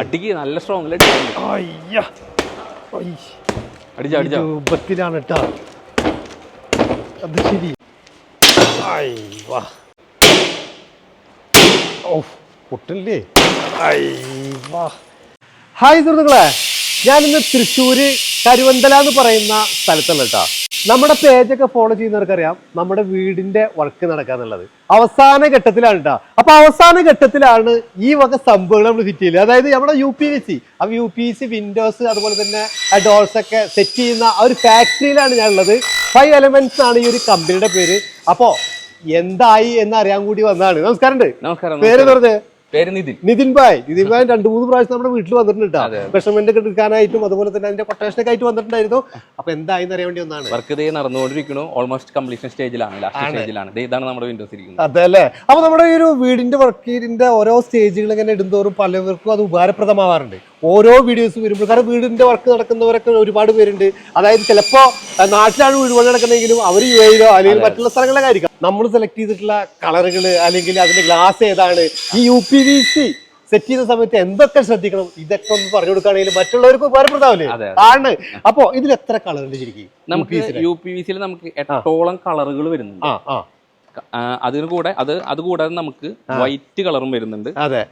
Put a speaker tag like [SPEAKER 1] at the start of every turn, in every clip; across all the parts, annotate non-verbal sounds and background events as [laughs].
[SPEAKER 1] അടിക്ക് നല്ല സ്ട്രോങ്
[SPEAKER 2] രൂപത്തിലാണ് കേട്ടോ അത് ശരി. വാ. ഓ പൊട്ടില്ലേ. ഹായ് സുഹൃത്തുക്കളെ. ഞാനിന്ന് തൃശ്ശൂര് കരുവന്തല എന്ന് പറയുന്ന സ്ഥലത്തുള്ള കേട്ടോ നമ്മുടെ പേജൊക്കെ ഫോളോ ചെയ്യുന്നവർക്കറിയാം നമ്മുടെ വീടിന്റെ വർക്ക് നടക്കാന്നുള്ളത്. അവസാന ഘട്ടത്തിലാണ് കേട്ടോ അപ്പൊ അവസാന ഘട്ടത്തിലാണ് ഈ വക സംഭവങ്ങൾ നമ്മൾ ഫിറ്റ് ചെയ്യുന്നത് അതായത് നമ്മുടെ യു പി വി സി അപ്പൊ യു പി സി വിൻഡോസ് അതുപോലെ തന്നെ ഡോർസ് ഒക്കെ സെറ്റ് ചെയ്യുന്ന ആ ഒരു ഫാക്ടറിയിലാണ് ഞാനുള്ളത്. ഫൈവ് എലമെന്റ്സ് ആണ് ഈ ഒരു കമ്പനിയുടെ പേര്. അപ്പോ എന്തായി എന്ന് അറിയാൻ കൂടി വന്നതാണ്. നമസ്കാരം
[SPEAKER 1] നമസ്കാരം
[SPEAKER 2] പേര്. പറഞ്ഞത്
[SPEAKER 1] പേര് നിതിൻ.
[SPEAKER 2] നിതിൻ ഭായ് നിതിൻ ഭായ് രണ്ടു മൂന്ന് പ്രാവശ്യം നമ്മുടെ വീട്ടിൽ വന്നിട്ടുണ്ട്.
[SPEAKER 1] വിഷമെന്റ്
[SPEAKER 2] കേട്ടോ മെഷർമെന്റ് ഒക്കെ എടുക്കാനായിട്ടും അതുപോലെ തന്നെ അതിന്റെ കൊട്ടേഷൻ ഒക്കെ ആയിട്ട് വന്നിട്ടുണ്ടായിരുന്നു. അപ്പൊ എന്തായെന്ന് അറിയാൻ വേണ്ടി ഒന്നാണ്
[SPEAKER 1] വർക്ക് ഇതേ നടന്നുകൊണ്ടിരിക്കുന്നു. ഓൾമോസ്റ്റ് കംപ്ലീഷൻ സ്റ്റേജിലാണ് ലാസ്റ്റ് സ്റ്റേജിലാണ് ഇതാണ് നമ്മുടെ വിൻഡോസ് ഇരിക്കുന്നത്.
[SPEAKER 2] അതെ അല്ലേ അപ്പൊ നമ്മുടെ ഈ ഒരു വീടിന്റെ വർക്കിന്റെ ഓരോ സ്റ്റേജുകൾ ഇങ്ങനെ ഇടുന്നതോറും പലവർക്കും അത് ഉപകാരപ്രദമാവാറുണ്ട്. ഓരോ വീഡിയോസ് വരുമ്പോൾ കാരണം വീടിന്റെ വർക്ക് നടക്കുന്നവരൊക്കെ ഒരുപാട് പേരുണ്ട്. അതായത് ചിലപ്പോ നാട്ടിലാണ് വീട് പണി നടക്കുന്നതെങ്കിലും അവർ യു എയിലോ അല്ലെങ്കിൽ മറ്റുള്ള സ്ഥലങ്ങളിലൊക്കെ ആയിരിക്കാം. നമ്മൾ സെലക്ട് ചെയ്തിട്ടുള്ള കളറുകൾ അല്ലെങ്കിൽ അതിന്റെ ഗ്ലാസ് ഏതാണ്? ഈ U P V C set ചെയ്ത സമയത്ത് എന്തൊക്കെ ശ്രദ്ധിക്കണം? ഇതൊക്കെ ഒന്ന് പറഞ്ഞു കൊടുക്കുകയാണെങ്കിൽ മറ്റുള്ളവർക്ക്
[SPEAKER 1] ഉപകാരപ്പെടുത്താവില്ലേ
[SPEAKER 2] ആണ്. അപ്പോ ഇതിൽ എത്ര കളർ ഉണ്ട് ശരിക്കും?
[SPEAKER 1] നമുക്ക് യു പി വി സിയിൽ നമുക്ക് എട്ടോളം കളറുകൾ വരുന്നുണ്ട്. അതിന് കൂടെ അത് അതുകൂടാതെ നമുക്ക് വൈറ്റ് കളറും വരുന്നുണ്ട്.
[SPEAKER 2] അതെ.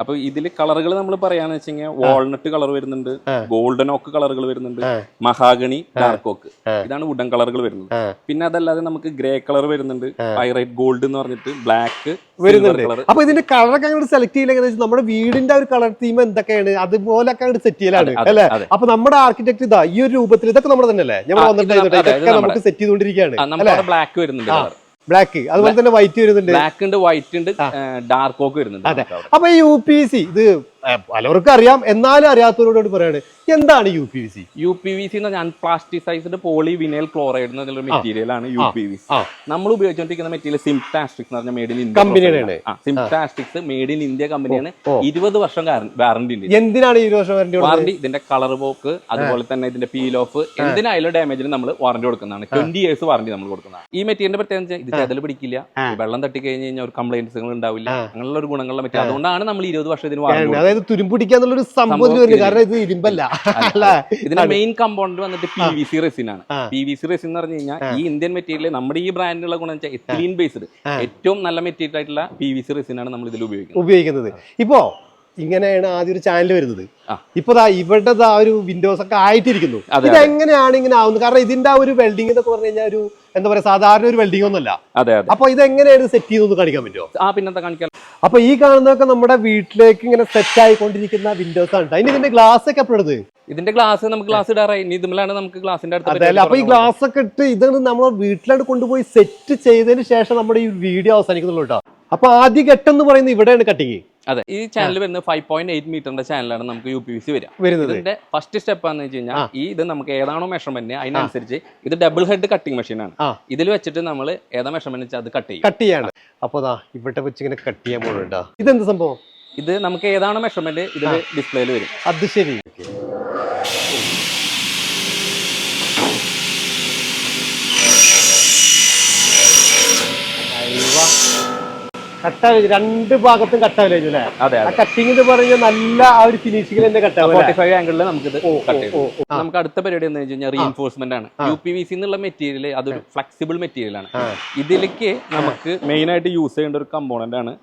[SPEAKER 1] അപ്പൊ ഇതിൽ കളറുകൾ നമ്മൾ പറയാന്ന് വെച്ച് കഴിഞ്ഞാൽ വാൾനട്ട് കളർ വരുന്നുണ്ട് ഗോൾഡൻ ഓക്ക് കളറുകൾ വരുന്നുണ്ട് മഹാഗണി ഡാർക്ക് ഓക്ക് ഇതാണ് വുഡൻ കളറുകൾ വരുന്നത്. പിന്നെ അതല്ലാതെ നമുക്ക് ഗ്രേ കളർ വരുന്നുണ്ട് പൈറൈറ്റ് ഗോൾഡ് എന്ന് പറഞ്ഞിട്ട് ബ്ലാക്ക്
[SPEAKER 2] വരുന്നുണ്ട്. അപ്പൊ ഇതിന്റെ കളറൊക്കെ അങ്ങോട്ട് സെലക്ട് ചെയ്യില്ല നമ്മുടെ വീടിന്റെ ഒരു കളർ തീം എന്തൊക്കെയാണ്? അതുപോലൊക്കെ അങ്ങോട്ട് സെറ്റ് ചെയ്യലാണ് അല്ലെ? അപ്പൊ നമ്മുടെ ആർക്കിടെക്ട് ഇതാ ഈ ഒരു രൂപത്തിൽ ഇതൊക്കെ നമ്മുടെ തന്നെ അല്ലേ
[SPEAKER 1] നമ്മൾ
[SPEAKER 2] വന്നിട്ട് സെറ്റ് ചെയ്തുകൊണ്ടിരിക്കുകയാണ്
[SPEAKER 1] ബ്ലാക്ക് വരുന്നുണ്ട്
[SPEAKER 2] ബ്ലാക്ക് അതുപോലെ തന്നെ വൈറ്റ് വരുന്നുണ്ട്.
[SPEAKER 1] ബ്ലാക്ക് ഉണ്ട് വൈറ്റ് ഉണ്ട് ഡാർക്ക് ഓക്ക് വരുന്നുണ്ട്
[SPEAKER 2] അതെ. അപ്പൊ ഈ യു പി സി ഇത് ഏ, പലർക്കും അറിയാം എന്നാലും അറിയാത്തവരോട് പറയാണ് എന്താണ് U P V C
[SPEAKER 1] U P V C എന്ന് പറഞ്ഞാൽ പ്ലാസ്റ്റിസൈസ്ഡ് പോളി വിനൈൽ ക്ലോറൈഡ് എന്നുള്ള മെറ്റീരിയൽ ആണ് യു പി വി സി നമ്മൾ ഉപയോഗിച്ചുകൊണ്ടിരിക്കുന്ന മെറ്റീരിയൽ സിംപ്റ്റാസ്റ്റിക്സ് എന്ന് പറഞ്ഞ മേഡ് ഇൻ ഇന്ത്യ
[SPEAKER 2] കമ്പനിയാണ്
[SPEAKER 1] സിംപ്റ്റാസ്റ്റിക്സ് മെയ്ഡ് ഇൻ ഇന്ത്യ കമ്പനിയാണ്. ഇരുപത് വർഷം വാറണ്ടി ഉണ്ട്
[SPEAKER 2] എന്തിനാണ് ഇരുപത് വർഷം വാറന്റി വാറന്റി
[SPEAKER 1] വാറണ്ടി ഇതിന്റെ കളർ പോക്ക് അതുപോലെ തന്നെ ഇതിന്റെ പീൽ ഓഫ് എന്തിനായാലും ഡാമേജിന് നമ്മൾ വാറണ്ടി കൊടുക്കുന്നതാണ്. ട്വന്റി ഇയേഴ്സ് വാറണ്ടി നമ്മൾ കൊടുക്കുന്നതാണ്. ഈ മെറ്റീരിയലിന്റെ പ്രത്യേകത വെച്ചാൽ ഇത് ചെതൽ പിടിക്കില്ല വെള്ളം തട്ടി കഴിഞ്ഞ് കഴിഞ്ഞാൽ ഒരു കംപ്ലൈന്റ്സുകൾ ഉണ്ടാവില്ല. അങ്ങനെയുള്ള ഒരു ഗുണങ്ങളുള്ള മെറ്റീരിയൽ അതുകൊണ്ടാണ് നമ്മൾ ഇരുപത് വർഷം ഇതിന് വാറണ്ടി
[SPEAKER 2] അതായത് തുരുമ്പിടിക്കാന്നുള്ളൊരു ഒരു
[SPEAKER 1] സംഭവം
[SPEAKER 2] വരുന്നത് കാരണം ഇത് ഇരുമ്പല്ല. [laughs]
[SPEAKER 1] ഇതിന്റെ മെയിൻ കമ്പോണന്റ് വന്നിട്ട് പി വി സി റെസിൻ ആണ്. പി വി സി റെസിൻ എന്ന് പറഞ്ഞു കഴിഞ്ഞാൽ ഈ ഇന്ത്യൻ മെറ്റീരിയൽ നമ്മുടെ ഈ ബ്രാൻഡിലുള്ള ഗുണം വെച്ചാൽ എത്തിലീൻ ബേസ്ഡ് ഏറ്റവും നല്ല മെറ്റീരിയൽ ആയിട്ടുള്ള പി വി സി റെസിൻ ആണ് നമ്മൾ ഇതിൽ ഉപയോഗിക്കുന്നത്.
[SPEAKER 2] ഉപയോഗിക്കുന്നത്. ഇപ്പോ ഇങ്ങനെയാണ് ആദ്യം ഒരു ചാനൽ വരുന്നത്. ഇപ്പൊ ഇവിടെ ആ ഒരു വിൻഡോസ് ഒക്കെ ആയിട്ടിരിക്കുന്നു. ഇത് എങ്ങനെയാണ് ഇങ്ങനെ ആവുന്നത്? കാരണം ഇതിന്റെ ആ ഒരു വെൽഡിംഗ് എന്നൊക്കെ പറഞ്ഞു കഴിഞ്ഞാൽ ഒരു എന്താ പറയാ സാധാരണ ഒരു വെൽഡിംഗ് ഒന്നുമല്ല.
[SPEAKER 1] അതെ അതെ.
[SPEAKER 2] അപ്പൊ ഇത് എങ്ങനെയാണ് സെറ്റ് ചെയ്തൊന്ന് കാണിക്കാൻ പറ്റുമോ?
[SPEAKER 1] ആ പിന്നെന്താ കാണിക്കാൻ
[SPEAKER 2] അപ്പൊ ഈ കാണുന്നതൊക്കെ നമ്മുടെ വീട്ടിലേക്ക് ഇങ്ങനെ സെറ്റ് ആയിക്കൊണ്ടിരിക്കുന്ന വിൻഡോസ് ആണ് അതിന് ഇതിന്റെ ഗ്ലാസ് ഒക്കെ എപ്പോഴത്
[SPEAKER 1] ഇതിന്റെ ഗ്ലാസ് നമുക്ക് ഗ്ലാസ് ഇടാറായി. ഇതിലാണ് നമുക്ക് ഗ്ലാസിന്റെ അടുത്ത്
[SPEAKER 2] അപ്പൊ ഈ ഗ്ലാസ് ഒക്കെ ഇട്ട് ഇതാണ് നമ്മൾ വീട്ടിലോട്ട് കൊണ്ടുപോയി സെറ്റ് ചെയ്തതിന് ശേഷം നമ്മുടെ ഈ വീഡിയോ അവസാനിക്കുന്നുള്ളൂ കേട്ടോ അപ്പൊ ആദ്യ ഘട്ടം എന്ന് പറയുന്നത് ഇവിടെയാണ് കട്ടിങ്
[SPEAKER 1] അതെ ഈ ചാനൽ വരുന്നത് ഫൈവ് പോയിന്റ് എയ്റ്റ് മീറ്ററിന്റെ ചാനലാണ് നമുക്ക് യു പി വി സി വരിക.
[SPEAKER 2] വരുന്നത്.
[SPEAKER 1] ഇതിന്റെ ഫസ്റ്റ് സ്റ്റെപ്പ് എന്ന് വെച്ച് കഴിഞ്ഞാൽ ഈ ഇത് നമുക്ക് ഏതാണോ മെഷർമെന്റ് അതിനനുസരിച്ച് ഇത് ഡബിൾ ഹെഡ് കട്ടിംഗ്
[SPEAKER 2] മെഷീനാണ്
[SPEAKER 1] ഇതിൽ വെച്ചിട്ട് നമ്മൾ ഏതാ മെഷർമെന്റ് വെച്ചാൽ അത് കട്ട് ചെയ്യും
[SPEAKER 2] കട്ട് ചെയ്യാണ്. അപ്പൊ ഇവിടെ വെച്ച് ഇങ്ങനെ കട്ട് ചെയ്യാൻ പോകുന്നുണ്ടോ ഇതെന്ത് സംഭവം?
[SPEAKER 1] ഇത് നമുക്ക് ഏതാണോ മെഷർമെന്റ് ഇതിൽ ഡിസ്പ്ലേയിൽ വരും.
[SPEAKER 2] അത് ശരി. കട്ടാവ് രണ്ട് ഭാഗത്തും കട്ട കഴിഞ്ഞു അല്ലേ? ആ കട്ടിങ് എന്ന് പറഞ്ഞാൽ നല്ല ആ ഒരു ഫിനിഷിംഗ് തന്നെ
[SPEAKER 1] ഫോർട്ടി ഫൈവ് ആംഗിളിൽ നമുക്ക് ഇത്
[SPEAKER 2] ഓ, ഓ,
[SPEAKER 1] നമുക്ക് അടുത്ത പരിപാടി എന്ന് വെച്ച് കഴിഞ്ഞാൽ റീഎൻഫോഴ്സ്മെന്റ് ആണ്. യു പി വി സി എന്നുള്ള മെറ്റീരിയൽ അതൊരു ഫ്ലെക്സിബിൾ മെറ്റീരിയൽ ആണ്. ഇതിലേക്ക് നമുക്ക് മെയിൻ ആയിട്ട് യൂസ് ചെയ്യേണ്ട ഒരു കമ്പോണന്റ് ആണ്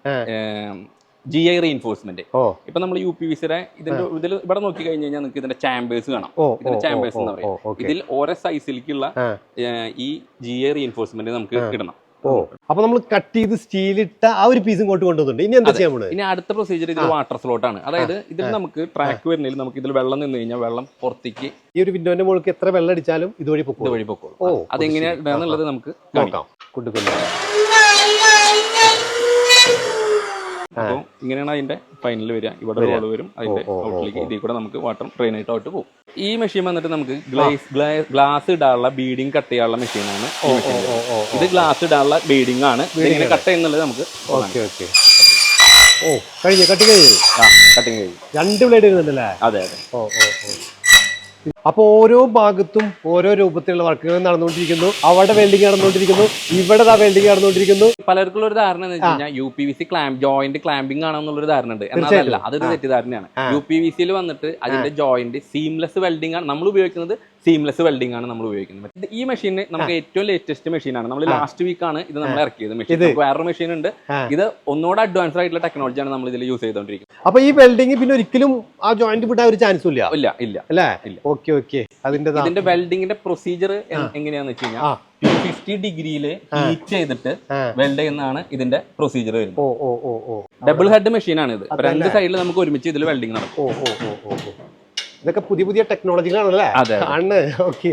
[SPEAKER 1] ജി ഐ റീഎൻഫോഴ്സ്മെന്റ് ഇപ്പൊ നമ്മൾ യു പി വി സിയുടെ ഇതിന്റെ ഇതിൽ ഇവിടെ നോക്കി കഴിഞ്ഞു കഴിഞ്ഞാൽ നിങ്ങൾക്ക് ഇതിന്റെ ചാമ്പേഴ്സ് കാണാം. ഇതിന്റെ ചാമ്പേഴ്സ് എന്ന് പറയും. ഇതിൽ ഓരോ സൈസിലേക്കുള്ള ഈ ജി ഐ റീഎൻഫോഴ്സ്മെന്റ് നമുക്ക് ഇടണം.
[SPEAKER 2] ഓ. അപ്പൊ നമ്മൾ കട്ട് ചെയ്ത് സ്റ്റീലിട്ട ആ ഒരു പീസും കൊണ്ട് കൊണ്ടുവന്നിട്ടുണ്ട്. ഇനി എന്താ ചെയ്യാൻ പോകുന്നത്
[SPEAKER 1] ഇനി അടുത്ത പ്രൊസീജിയർ ഇതിൽ വാട്ടർ സ്ലോട്ട് ആണ്. അതായത് ഇതിൽ നമുക്ക് ട്രാക്ക് വരുന്നതിൽ നമുക്ക് ഇതിൽ വെള്ളം നിന്ന് കഴിഞ്ഞാൽ വെള്ളം പുറത്തേക്ക്
[SPEAKER 2] ഈ ഒരു വിൻഡോന്റെ മുകളിൽ എത്ര വെള്ളം അടിച്ചാലും ഇതുവഴി പൊക്കോ
[SPEAKER 1] ഇതുവഴി പൊക്കോളും.
[SPEAKER 2] ഓ,
[SPEAKER 1] അതെങ്ങനെയാണെന്നുള്ളത് നമുക്ക്
[SPEAKER 2] നോക്കാം. കൊണ്ടുകൊണ്ടു
[SPEAKER 1] അപ്പോൾ ഇങ്ങനെയാണ് അതിന്റെ ഫൈനൽ വരിക. ഇവിടെ റോൾ വരും. അതിന്റെ ഔട്ടിലേക്ക് ഇതിൽ കൂടെ നമുക്ക് വാട്ടർ ഡ്രെയിൻ ആയിട്ട് ഔട്ട് പോകും. ഈ മെഷീൻ വന്നിട്ട് നമുക്ക് ഗ്ലാസ് ഗ്ലാസ് ഇടാനുള്ള ബീഡിങ് കട്ട് ചെയ്യാനുള്ള മെഷീനാണ് ഇത് ഗ്ലാസ് ഇടാനുള്ള ബീഡിംഗ് ആണ്. ഇങ്ങനെ കട്ട് ചെയ്യുന്നുള്ളത് നമുക്ക്
[SPEAKER 2] ഓക്കെ ഓക്കെ. ഓ കഴിഞ്ഞു. കട്ടിങ് കഴിഞ്ഞു.
[SPEAKER 1] ആ കട്ടിങ് കഴിഞ്ഞു.
[SPEAKER 2] രണ്ട് ബ്ലേഡ് വരുന്നുണ്ടല്ലേ
[SPEAKER 1] അതെ അതെ.
[SPEAKER 2] ഓ ഓ ഓ. അപ്പോൾ ഓരോ ഭാഗത്തും ഓരോ രൂപത്തിലുള്ള വർക്കുകൾ നടന്നുകൊണ്ടിരിക്കുന്നു. അവിടെ വെൽഡിങ് നടന്നുകൊണ്ടിരിക്കുന്നു. ഇവിടെ ആ വെൽഡിങ് നടന്നുകൊണ്ടിരിക്കുന്നു.
[SPEAKER 1] പലർക്കുള്ള ഒരു ധാരണ എന്ന് വെച്ച് കഴിഞ്ഞാൽ U P V C clamp joint clamping ആണെന്നുള്ള ഒരു ധാരണ ഉണ്ട്. എന്നാൽ അതല്ല അതൊരു തെറ്റിദ്ധാരണയാണ്. യു പി വി സിയിൽ വന്നിട്ട് അതിന്റെ ജോയിന്റ് സീംലെസ് വെൽഡിംഗ് ആണ്. നമ്മൾ ഉപയോഗിക്കുന്നത് സീംലെസ് വെൽഡിംഗ് ആണ് നമ്മൾ ഉപയോഗിക്കുന്നത്. ഈ മെഷീന് നമുക്ക് ഏറ്റവും ലേറ്റസ്റ്റ് മെഷീനാണ് നമ്മൾ ലാസ്റ്റ് വീക്ക് ആണ് ഇത് നമ്മൾ ഇറക്കിയത് മെഷീൻ വേറൊരു മെഷീൻ ഉണ്ട്. ഇത് ഒന്നുകൂടെ അഡ്വാൻസ്ഡ് ആയിട്ടുള്ള ടെക്നോളജിയാണ് നമ്മൾ ഇതിൽ യൂസ് ചെയ്തുകൊണ്ടിരിക്കുന്നത്.
[SPEAKER 2] അപ്പൊ ഈ വെൽഡിംഗ് പിന്നെ ഒരിക്കലും ആ ജോയിന്റ് വിടാൻ ഒരു ചാൻസ് ഇല്ല?
[SPEAKER 1] ഇല്ല ഇല്ല.
[SPEAKER 2] അല്ലേ. ഓക്കെ ഓക്കെ അതിന്റെ
[SPEAKER 1] ഇതിന്റെ വെൽഡിങ്ങിന്റെ പ്രൊസീജിയർ എങ്ങനെയാന്ന് വെച്ച് കഴിഞ്ഞാൽ
[SPEAKER 2] ടു
[SPEAKER 1] ഫിഫ്റ്റി ഡിഗ്രിയിൽ ഹീറ്റ് ചെയ്തിട്ട് വെൽഡ് ചെയ്യുന്നതാണ് ഇതിന്റെ പ്രൊസീജിയർ വരുന്നത്. ഡബിൾ ഹെഡ് മെഷീനാണ് ഇത്. രണ്ട് സൈഡിൽ നമുക്ക് ഒരുമിച്ച് ഇതിൽ വെൽഡിംഗ് നടക്കും.
[SPEAKER 2] ഇതൊക്കെ പുതിയ പുതിയ ടെക്നോളജികളാണല്ലേ. ആണ്. ഓക്കെ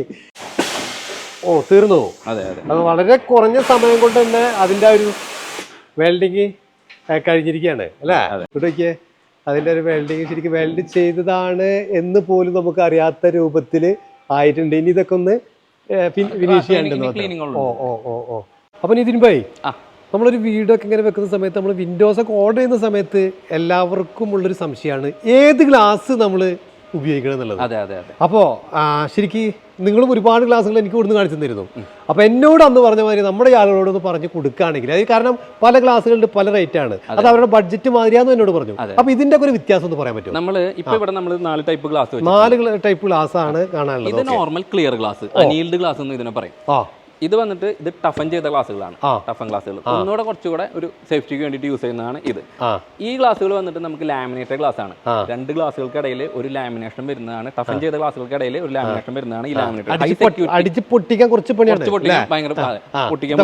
[SPEAKER 2] ഓ തീർന്നു.
[SPEAKER 1] അതെ അതെ.
[SPEAKER 2] അത് വളരെ കുറഞ്ഞ സമയം കൊണ്ട് തന്നെ അതിന്റെ ഒരു വെൽഡിങ് കഴിഞ്ഞിരിക്കുകയാണ് അല്ലേ?
[SPEAKER 1] അതെ.
[SPEAKER 2] ഇവിടെ അതിന്റെ ഒരു വെൽഡിങ് ശരിക്കും വെൽഡ് ചെയ്തതാണ് എന്ന് പോലും നമുക്ക് അറിയാത്ത രൂപത്തിൽ ആയിട്ടുണ്ട്. ഇനി ഇതൊക്കെ ഒന്ന് ഫിനിഷ് ചെയ്യാനുണ്ടെന്ന് ഓ ഓ ഓ ഓ. അപ്പൊ ഇതിന് പോയി.
[SPEAKER 1] ആ.
[SPEAKER 2] നമ്മളൊരു വീടൊക്കെ ഇങ്ങനെ വെക്കുന്ന സമയത്ത് നമ്മൾ വിൻഡോസ് ഒക്കെ ഓർഡർ ചെയ്യുന്ന സമയത്ത് എല്ലാവർക്കും ഉള്ളൊരു സംശയമാണ്. ഏത് ഗ്ലാസ് നമ്മൾ ഉപയോഗിക്കണം എന്നുള്ളത്
[SPEAKER 1] അതെ അതെ അതെ.
[SPEAKER 2] അപ്പോൾ ശരിക്കും നിങ്ങളും ഒരുപാട് ക്ലാസ്സുകൾ എനിക്ക് ഇവിടുന്ന് കാണിച്ചു തന്നിരുന്നു. അപ്പോൾ എന്നോട് അന്ന് പറഞ്ഞ മാതിരി നമ്മുടെ ആളുകളോട് ഒന്ന് പറഞ്ഞു കൊടുക്കുകയാണെങ്കിൽ അത് കാരണം പല ക്ലാസ്സുകളുടെ പല റേറ്റ് ആണ്. അത്. അവരുടെ ബഡ്ജറ്റ് മാതിരിയാന്ന് എന്നോട് പറഞ്ഞു.
[SPEAKER 1] അപ്പൊ
[SPEAKER 2] അപ്പോൾ ഇതിന്റെ ഒരു വ്യത്യാസം ഒന്ന് പറയാൻ പറ്റും
[SPEAKER 1] നമ്മൾ ഇപ്പൊ ഇവിടെ നമ്മൾ നാല് ടൈപ്പ് ക്ലാസ്
[SPEAKER 2] നാല് ടൈപ്പ് ക്ലാസ് ആണ്
[SPEAKER 1] ഇത്
[SPEAKER 2] കാണാനുള്ളത്.
[SPEAKER 1] Normal clear class annealed glass എന്ന് ഇതിനെ പറയും.
[SPEAKER 2] ആ.
[SPEAKER 1] ഇത് വന്നിട്ട് ഇത് ടഫൻ ചെയ്ത ഗ്ലാസ്സുകളാണ്. ടഫൻ ഗ്ലാസ്സുകൾ ഒന്നുകൂടെ കുറച്ചുകൂടെ ഒരു സേഫ്റ്റിക്ക് വേണ്ടിയിട്ട് യൂസ് ചെയ്യുന്നതാണ് ഇത്. ഈ ഗ്ലാസ്സുകൾ വന്നിട്ട് നമുക്ക് ലാമിനേറ്റഡ് ഗ്ലാസ് ആണ്. രണ്ട് ഗ്ലാസ്സുകൾക്കിടയിൽ ഒരു ലാമിനേഷൻ വരുന്നതാണ്. ടഫൻ ചെയ്ത ഗ്ലാസ്സുകൾക്കിടയിൽ ഒരു ലാമിനേഷൻ വരുന്നതാണ് ഈ ലാമിനേറ്റഡ്
[SPEAKER 2] അടിച്ച് പൊട്ടിക്കാൻ കുറച്ച് പണിയാണ്.
[SPEAKER 1] ഭയങ്കര. പൊട്ടിക്കാൻ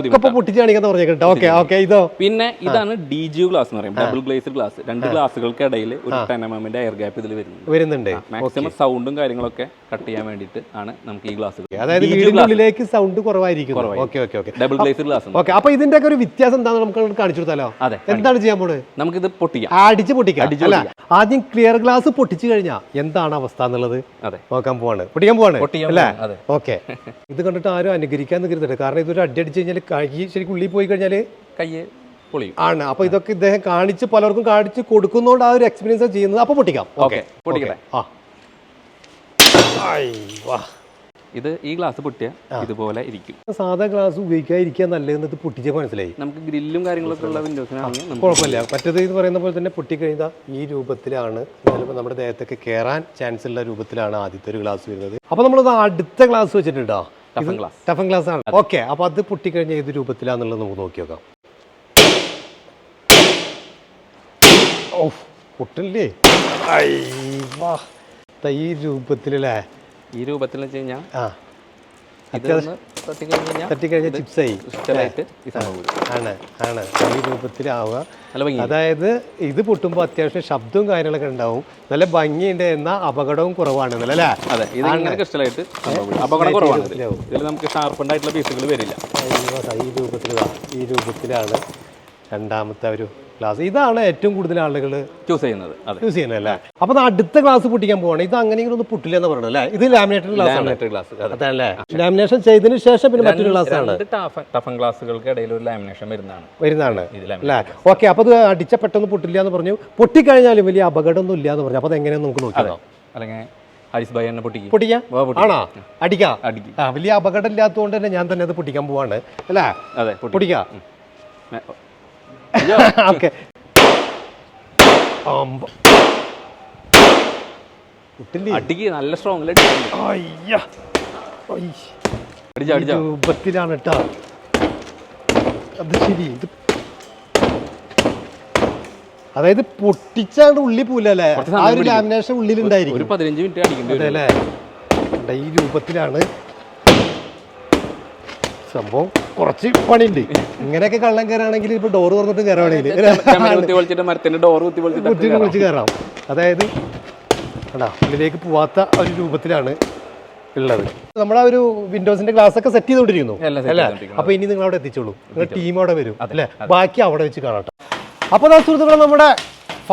[SPEAKER 1] പിന്നെ ഇതാണ് ഡി ജി ഗ്ലാസ് എന്ന് പറയും. ഡബിൾ ഗ്ലേസ്ഡ് ഗ്ലാസ് രണ്ട് ഗ്ലാസ്സുകൾക്കിടയിൽ ഒരു ടെൻ എം എമ്മിന്റെ എയർ ഗ്യാപ്പ് ഇതിൽ വരുന്നുണ്ട്.
[SPEAKER 2] വരുന്നുണ്ട്.
[SPEAKER 1] മാക്സിമം സൗണ്ടും കാര്യങ്ങളൊക്കെ കട്ട് ചെയ്യാൻ വേണ്ടിയിട്ട് ആണ് നമുക്ക് ഈ ഗ്ലാസ്
[SPEAKER 2] അതായത് വീടിനുള്ളിലേക്ക് സൗണ്ട് കുറവായിരിക്കും. Okay okay okay.
[SPEAKER 1] Double glaze glass
[SPEAKER 2] okay അപ്പൊ ഇതിന്റെ ഒക്കെ ഒരു വ്യത്യാസം എന്താണെന്ന് നമുക്ക് കാണിച്ചു കൊടുത്താലോ
[SPEAKER 1] അതെ
[SPEAKER 2] എന്താണ് ചെയ്യാൻ പോണത്
[SPEAKER 1] നമുക്കിത് പൊട്ടിക്കാം.
[SPEAKER 2] അടിച്ച് പൊട്ടിക്കാം അല്ല ആദ്യം ക്ലിയർ ഗ്ലാസ് പൊട്ടിച്ചു കഴിഞ്ഞാൽ എന്താണ് അവസ്ഥ എന്നുള്ളത് നോക്കാൻ പോവാണ്. പൊട്ടിക്കാൻ പോവാണ് അല്ലേ? ഓക്കെ. ഇത് കണ്ടിട്ട് ആരും അനുകരിക്കാൻ നിൽക്കരുത്. കാരണം ഇതൊരു അടി അടിച്ച് കഴിഞ്ഞാൽ കൈ ശരിക്കും ഉള്ളിൽ പോയി കഴിഞ്ഞാൽ
[SPEAKER 1] കൈ
[SPEAKER 2] ആണ്. അപ്പൊ ഇതൊക്കെ ഇദ്ദേഹം കാണിച്ച് പലർക്കും കാണിച്ച് കൊടുക്കുന്നോണ്ട് ആ ഒരു എക്സ്പീരിയൻസ് ചെയ്യുന്നത്. അപ്പൊ പൊട്ടിക്കാം.
[SPEAKER 1] ഓക്കെ പൊട്ടിക്കട്ടെ.
[SPEAKER 2] ആ. വാ.
[SPEAKER 1] ഇത് ഈ ഗ്ലാസ് പൊട്ടിയ ഇതുപോലെ ഇരിക്കും.
[SPEAKER 2] സാധാ ഗ്ലാസ് ഉപയോഗിക്കാതിരിക്കാൻ നല്ലതെന്ന് ഇത് പൊട്ടിച്ചപ്പോൾ മനസ്സിലായി.
[SPEAKER 1] നമുക്ക് ഗ്രില്ലും കാര്യങ്ങളൊക്കെ ഉള്ള വിൻഡോസിനാണെങ്കിൽ
[SPEAKER 2] കുഴപ്പമില്ല. മറ്റേത് എന്ന് പറയുന്ന പോലെ തന്നെ പൊട്ടിക്കഴിഞ്ഞാൽ ഈ രൂപത്തിലാണ് ചിലപ്പോൾ നമ്മുടെ ദേഹത്തൊക്കെ കയറാൻ ചാൻസ് ഉള്ള രൂപത്തിലാണ് ആദ്യത്തെ ഒരു ഗ്ലാസ് വരുന്നത്. അപ്പോൾ നമ്മൾ അടുത്ത ഗ്ലാസ് വെച്ചിട്ടുണ്ടോ?
[SPEAKER 1] Toughen glass.
[SPEAKER 2] ആണ്. ഓക്കെ അപ്പോൾ അത് പൊട്ടിക്കഴിഞ്ഞാൽ ഏത് രൂപത്തിലാന്നുള്ളത് നമുക്ക് നോക്കി നോക്കാം. ഓ പൊട്ടില്ലേ ഈ രൂപത്തിലല്ലേ?
[SPEAKER 1] ഈ രൂപത്തിൽ വെച്ച് കഴിഞ്ഞാൽ
[SPEAKER 2] തട്ടിക്കഴിഞ്ഞാൽ ചിപ്സായി. ആണ് ആണ്. ഈ രൂപത്തിലാവുക അതായത് ഇത് പൊട്ടുമ്പോൾ അത്യാവശ്യം ശബ്ദവും കാര്യങ്ങളൊക്കെ ഉണ്ടാവും. നല്ല ഭംഗിയുണ്ട് എന്നാൽ അപകടവും കുറവാണ് അല്ലേ?
[SPEAKER 1] അതെ ഇത് ക്രിസ്റ്റലായിട്ട് അപകടം കുറവാണ് ഇതിൽ. നമുക്ക് പീസുകൾ വരില്ല.
[SPEAKER 2] ഈ ഈ രൂപത്തിലാണ് രണ്ടാമത്തെ ഒരു ക്ലാസ് ഇതാണ് ഏറ്റവും കൂടുതൽ ആളുകൾ
[SPEAKER 1] ചൂസ് ചെയ്യുന്നത്.
[SPEAKER 2] യൂസ് ചെയ്യുന്നത് അല്ലേ? അപ്പൊ അടുത്ത ക്ലാസ് പൊട്ടിക്കാൻ പോവാണ്. ഇത് അങ്ങനെയെങ്കിലും ഒന്ന് പൊട്ടില്ല എന്ന് പറയണത് അല്ലേ? ഇത് ലാമിനേറ്റഡ് ക്ലാസ് ആണ്.
[SPEAKER 1] ലാമിനേറ്റഡ് അതെ.
[SPEAKER 2] അതല്ലേ ലാമിനേഷൻ ചെയ്തതിനു ശേഷം പിന്നെ മറ്റൊരു ക്ലാസ് ആണ്.
[SPEAKER 1] ടഫൻ ക്ലാസ്സുകൾക്ക് ഇടയിൽ ഒരു ലാമിനേഷൻ വരുന്നതാണ്.
[SPEAKER 2] വരുന്നതാണ് അല്ലേ? ഓക്കെ അപ്പൊ അത് അടിച്ച പെട്ടെന്ന് പൊട്ടില്ല എന്ന് പറഞ്ഞു. പൊട്ടിക്കഴിഞ്ഞാലും വലിയ അപകടമൊന്നും ഇല്ല എന്ന് പറഞ്ഞു. അപ്പൊ അത് എങ്ങനെയാണെന്ന് നമുക്ക് നോക്കാം
[SPEAKER 1] അല്ലെങ്കിൽ ഹരിസ് ഭായി എന്നെ പൊട്ടിക്കും.
[SPEAKER 2] പൊട്ടിക്കാം?
[SPEAKER 1] വാ, പൊട്ടിക്കാം.
[SPEAKER 2] ആണോ? അടിക്കാം?
[SPEAKER 1] അടിക്കും.
[SPEAKER 2] ആ വലിയ അപകടം ഇല്ലാത്തതുകൊണ്ട് തന്നെ ഞാൻ തന്നെ അത് പൊട്ടിക്കാൻ പോവാണ്. അല്ലേ?
[SPEAKER 1] അതെ പൊട്ടിക്കും.
[SPEAKER 2] ഓക്കെ [laughs]
[SPEAKER 1] അടിക്ക് നല്ല സ്ട്രോങ്
[SPEAKER 2] രൂപത്തിലാണ് കേട്ടോ അത് ശരി. ഇത് അതായത് പൊട്ടിച്ചാണ് ഉള്ളി പോലല്ലേ ആ ഒരു ലാമിനേഷൻ ഉള്ളിൽ
[SPEAKER 1] ഒരു
[SPEAKER 2] ഉണ്ടായിരിക്കും
[SPEAKER 1] പതിനഞ്ച് മിനിറ്റ് അടിക്കണ്ടേ
[SPEAKER 2] ഈ രൂപത്തിലാണ് സംഭവം കുറച്ച് പണിയുണ്ട്. ഇങ്ങനെയൊക്കെ കള്ളം കയറാണെങ്കിൽ ഇപ്പൊ ഡോർ തുറന്നിട്ട്
[SPEAKER 1] കയറുകയാണെങ്കിൽ മരത്തിന്റെ ഡോർ കുത്തി
[SPEAKER 2] കയറാം. അതായത് എടാ ഉള്ളിലേക്ക് പോവാത്ത ഒരു രൂപത്തിലാണ് ഉള്ളത്. നമ്മൾ ആ ഒരു വിൻഡോസിന്റെ ഗ്ലാസ് ഒക്കെ സെറ്റ് ചെയ്തോണ്ടിരിക്കുന്നു. അല്ലേ? അപ്പൊ ഇനി നിങ്ങൾ അവിടെ എത്തിച്ചോളൂ. നിങ്ങളുടെ ടീം അവിടെ വരും. അല്ലേ? ബാക്കി അവിടെ വെച്ച് കാണാം അപ്പൊ ദാ സുഹൃത്തുക്കളെ നമ്മുടെ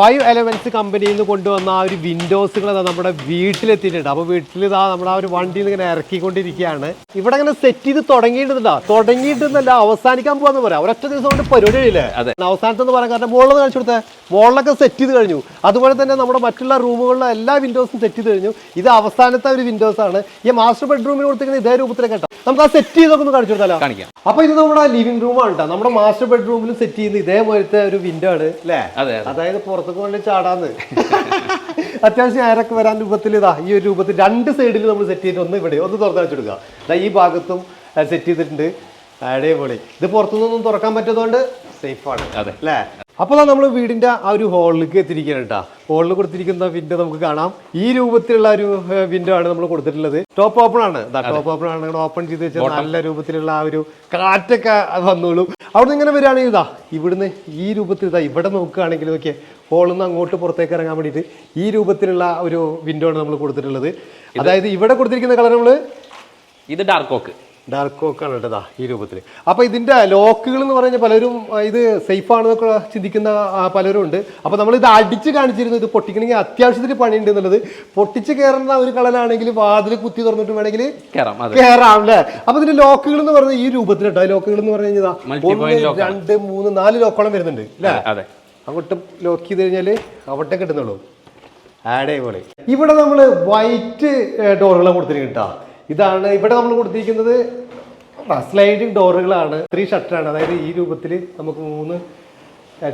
[SPEAKER 2] ഫൈവ് എലവൻസ് കമ്പനിയിൽ നിന്ന് കൊണ്ടുവന്ന ആ ഒരു വിൻഡോസുകൾ നമ്മുടെ വീട്ടിലെത്തിയിട്ടുണ്ട്. അപ്പോൾ വീട്ടിൽ ഇതാ നമ്മുടെ ആ ഒരു വണ്ടിയിൽ ഇങ്ങനെ ഇറക്കിക്കൊണ്ടിരിക്കുകയാണ്. ഇവിടെ ഇങ്ങനെ സെറ്റ് ചെയ്ത് തുടങ്ങിയിട്ടുണ്ടോ തുടങ്ങിയിട്ടെന്നല്ല അവസാനിക്കാൻ പോകാന്ന് പറയാം. ഒരൊറ്റ ദിവസം കൊണ്ട് പരിപാടിയില്ലേ അതെ.
[SPEAKER 1] അതെ.
[SPEAKER 2] അവസാനത്തെന്ന് പറയാൻ കാരണം മുകളിൽ കാണിച്ചു കൊടുത്തേ. മുകളിലൊക്കെ സെറ്റ് ചെയ്ത് കഴിഞ്ഞു. അതുപോലെ തന്നെ നമ്മുടെ മറ്റുള്ള റൂമുകളിലെ എല്ലാ വിൻഡോസും സെറ്റ് ചെയ്ത് കഴിഞ്ഞു. ഇത് അവസാനത്തെ ഒരു വിൻഡോസ് ആണ്. ഈ മാസ്റ്റർ ബെഡ്റൂമിന് കൊടുത്തിരിക്കുന്ന ഇതേ രൂപത്തിലേക്ക് കേട്ടോ. നമുക്ക് ആ സെറ്റ് ചെയ്തൊക്കെ ഒന്ന് കാണിച്ചു കൊടുത്താലോ?
[SPEAKER 1] കാണിക്കാം.
[SPEAKER 2] അപ്പൊ ഇത് നമ്മുടെ ലിവിംഗ് റൂമാണ് കേട്ടോ നമ്മുടെ മാസ്റ്റർ ബെഡ്റൂമിലും സെറ്റ് ചെയ്യുന്ന ഇതേപോലത്തെ ഒരു വിൻഡോ ആണ് അല്ലേ
[SPEAKER 1] അതെ പുറത്ത്
[SPEAKER 2] അതായത് പുറത്തേക്ക് വേണ്ടി ചാടാന്ന്. അത്യാവശ്യം ആരൊക്കെ വരാൻ രൂപത്തിൽ ഇതാ ഈ ഒരു രൂപത്തിൽ രണ്ട് സൈഡിൽ നമ്മൾ സെറ്റ് ചെയ്തിട്ട് ഒന്ന് ഇവിടെ ഒന്ന് തുറന്നു വെച്ചെടുക്കുക ദാ ഈ ഭാഗത്തും സെറ്റ് ചെയ്തിട്ടുണ്ട്. അടിപൊളി. ഇത് പുറത്തുനിന്നൊന്നും തുറക്കാൻ പറ്റാത്തതുകൊണ്ട് സേഫാണ് ആണ്.
[SPEAKER 1] അതെ.
[SPEAKER 2] അല്ലേ അപ്പോൾ നമ്മൾ വീടിന്റെ ആ ഒരു ഹോളിലേക്ക് എത്തിയിരിക്കുകയാണ് കേട്ടോ ഹോളിൽ കൊടുത്തിരിക്കുന്ന വിൻഡോ നമുക്ക് കാണാം. ഈ രൂപത്തിലുള്ള ഒരു വിൻഡോ ആണ് നമ്മൾ കൊടുത്തിട്ടുള്ളത്. ടോപ്പ് ഓപ്പൺ ആണ്. ടോപ്പ് ഓപ്പൺ ആണ്. ഓപ്പൺ ചെയ്ത് വെച്ചാൽ നല്ല രൂപത്തിലുള്ള ആ ഒരു കാറ്റൊക്കെ വന്നോളൂ. അവിടെ ഇങ്ങനെ വരികയാണെങ്കിൽ ഇതാ ഇവിടുന്ന് ഈ രൂപത്തിൽ ഇതാ ഇവിടെ നോക്കുകയാണെങ്കിൽ നോക്കിയേ ഹോളിൽ നിന്ന് അങ്ങോട്ട് പുറത്തേക്ക് ഇറങ്ങാൻ വേണ്ടിയിട്ട് ഈ രൂപത്തിലുള്ള ഒരു വിൻഡോ ആണ് നമ്മൾ കൊടുത്തിട്ടുള്ളത്. അതായത് ഇവിടെ കൊടുത്തിരിക്കുന്ന കളർ നമ്മൾ
[SPEAKER 1] ഇത് ഡാർക്ക് ഓക്ക്
[SPEAKER 2] ഡാർക്ക് ഓക്കാണ് കേട്ടതാ ഈ രൂപത്തിൽ അപ്പോൾ ഇതിന്റെ ലോക്കുകൾ എന്ന് പറഞ്ഞാൽ പലരും ഇത് സേഫ് ആണെന്നൊക്കെ ചിന്തിക്കുന്ന പലരും ഉണ്ട്. അപ്പോൾ നമ്മൾ ഇത് അടിച്ച് കാണിച്ചിരുന്നു ഇത് പൊട്ടിക്കണമെങ്കിൽ അത്യാവശ്യത്തിന് പണിയുണ്ട് എന്നുള്ളത്. പൊട്ടിച്ച് കയറുന്ന ഒരു കളലാണെങ്കിൽ വാതിൽ കുത്തി തുറന്നിട്ട് വേണമെങ്കിൽ
[SPEAKER 1] കയറാം
[SPEAKER 2] അല്ലേ? അപ്പോൾ ഇതിന്റെ ലോക്കുകൾ എന്ന് പറഞ്ഞാൽ ഈ രൂപത്തിൽ കേട്ടോ ലോക്കുകൾ എന്ന് പറഞ്ഞു കഴിഞ്ഞാൽ
[SPEAKER 1] ആണ്.
[SPEAKER 2] രണ്ട് മൂന്ന് നാല് ലോക്കോളം വരുന്നുണ്ട് അല്ലേ? അങ്ങോട്ട് ലോക്ക് ചെയ്ത് കഴിഞ്ഞാൽ അവിടെ കിട്ടുന്നുള്ളൂ. അടിപൊളി ഇവിടെ നമ്മൾ വൈറ്റ് ഡോറുകളാണ് കൊടുത്തിട്ട് കേട്ടോ. ഇതാണ് ഇവിടെ നമ്മൾ കൊടുത്തിരിക്കുന്നത് സ്ലൈഡിങ് ഡോറുകളാണ്. ത്രീ ഷട്ടറാണ്. അതായത് ഈ രൂപത്തിൽ നമുക്ക് മൂന്ന്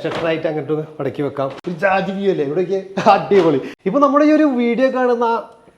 [SPEAKER 2] ഷട്ടറായിട്ട് അങ്ങോട്ട് മടക്കി വെക്കാം. ഒരു ഇവിടെ വ്യൂ ഇവിടേക്ക് അടിപൊളി. ഇപ്പൊ നമ്മുടെ ഈ ഒരു വീഡിയോ കാണുന്ന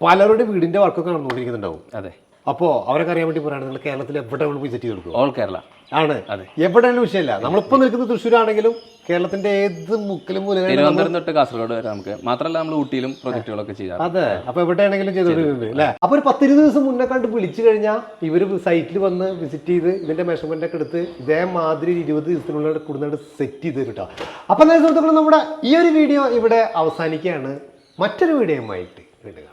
[SPEAKER 2] പലരുടെ വീടിന്റെ വർക്കൊക്കെ നടന്നുകൊണ്ടിരിക്കുന്നുണ്ടാവും.
[SPEAKER 1] അതെ.
[SPEAKER 2] അപ്പോ അവരൊക്കെ അറിയാൻ വേണ്ടി പറയുകയാണ് നിങ്ങൾ കേരളത്തിൽ എവിടെ വിസിറ്റ് പോയി സെറ്റ് ചെയ്ത് കൊടുക്കും
[SPEAKER 1] ഓൾ കേരള.
[SPEAKER 2] ആണ്. അതെ. എവിടെയാണ് വിഷയമില്ല. നമ്മളിപ്പോ നിൽക്കുന്നത് തൃശ്ശൂരാണെങ്കിലും കേരളത്തിന്റെ ഏത് മുക്കിലും
[SPEAKER 1] തിരുവനന്തപുരം തൊട്ട് കാസർഗോഡ് വരെ നമുക്ക്. മാത്രമല്ല നമ്മൾ ഊട്ടിയിലും പ്രൊജക്ടുകളൊക്കെ ചെയ്യാം
[SPEAKER 2] അതെ. അപ്പൊ എവിടെയാണെങ്കിലും ചെയ്തോണ്ടിരുന്നത് അല്ലേ? അപ്പൊ ഒരു പത്തിരുപത് ദിവസം മുന്നേ കണ്ട് വിളിച്ചു കഴിഞ്ഞാൽ ഇവർ സൈറ്റിൽ വന്ന് വിസിറ്റ് ചെയ്ത് ഇതിന്റെ മെഷർമെന്റ് ഒക്കെ എടുത്ത് ഇതേമാതിരി ഇരുപത് ദിവസത്തിനുള്ളിൽ കൂടുന്നുണ്ട് സെറ്റ് ചെയ്ത് കിട്ടുക അപ്പൊ സുഹൃത്തുക്കൾ നമ്മുടെ ഈ ഒരു വീഡിയോ ഇവിടെ അവസാനിക്കുകയാണ്. മറ്റൊരു വീഡിയോയുമായിട്ട് വീണ്ടും